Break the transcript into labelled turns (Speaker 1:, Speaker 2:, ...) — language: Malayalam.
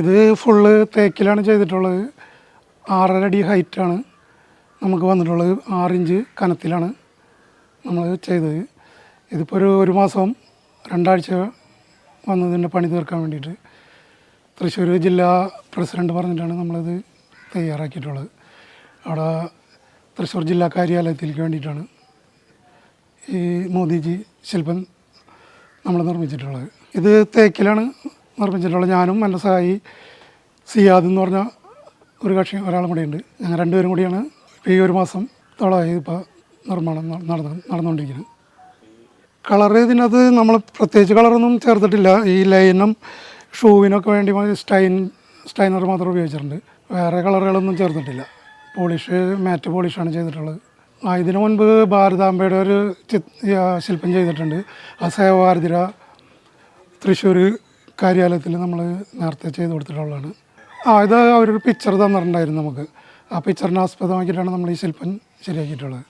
Speaker 1: ഇത് ഫുള്ള് തേക്കിലാണ് ചെയ്തിട്ടുള്ളത്. ആറര അടി ഹൈറ്റാണ് നമുക്ക് വന്നിട്ടുള്ളത്. ആറിഞ്ച് കനത്തിലാണ് നമ്മൾ ചെയ്തത്. ഇതിപ്പോൾ ഒരു ഒരു മാസം രണ്ടാഴ്ച വന്നതിന്റെ പണി തീർക്കാൻ വേണ്ടിയിട്ട് തൃശ്ശൂർ ജില്ലാ പ്രസിഡന്റ് പറഞ്ഞിട്ടാണ് നമ്മളിത് തയ്യാറാക്കിയിട്ടുള്ളത്. അവിടെ തൃശ്ശൂർ ജില്ലാ കാര്യാലയത്തിലേക്ക് വേണ്ടിയിട്ടാണ് ഈ മോദിജി ശില്പം നമ്മൾ നിർമ്മിച്ചിട്ടുള്ളത്. ഇത് തേക്കിലാണ് നിർമ്മിച്ചിട്ടുള്ളത് ഞാനും മനസ്സായി സിയാദ് എന്ന് പറഞ്ഞ ഒരു കക്ഷി ഒരാളും കൂടിയുണ്ട് ഞങ്ങൾ രണ്ടുപേരും കൂടിയാണ് ഈ ഒരു മാസം തോളമായി ഇപ്പോൾ നിർമ്മാണം നടന്ന് നടന്നുകൊണ്ടിരിക്കുന്നത് കളർ ഇതിനകത്ത് നമ്മൾ പ്രത്യേകിച്ച് കളറൊന്നും ചേർത്തിട്ടില്ല. ഈ ലൈനും ഷൂവിനൊക്കെ വേണ്ടി സ്റ്റൈൻ സ്റ്റൈനർ മാത്രം ഉപയോഗിച്ചിട്ടുണ്ട്. വേറെ കളറുകളൊന്നും ചേർത്തിട്ടില്ല. പോളിഷ് മാറ്റ് പോളിഷാണ് ചെയ്തിട്ടുള്ളത്. ആ ഇതിനു മുൻപ് ഭാരതാംബയുടെ ഒരു ശില്പം ചെയ്തിട്ടുണ്ട്. ആ സേവാർദിര തൃശ്ശൂർ കാര്യാലയത്തിൽ നമ്മൾ നേരത്തെ ചെയ്ത് കൊടുത്തിട്ടുള്ളതാണ്. ആ ഇത് അവരൊരു പിക്ചർ തന്നിട്ടുണ്ടായിരുന്നു നമുക്ക്. ആ പിക്ചറിനെ ആസ്പദമാക്കിയിട്ടാണ് നമ്മൾ ഈ ശില്പം ശരിയാക്കിയിട്ടുള്ളത്.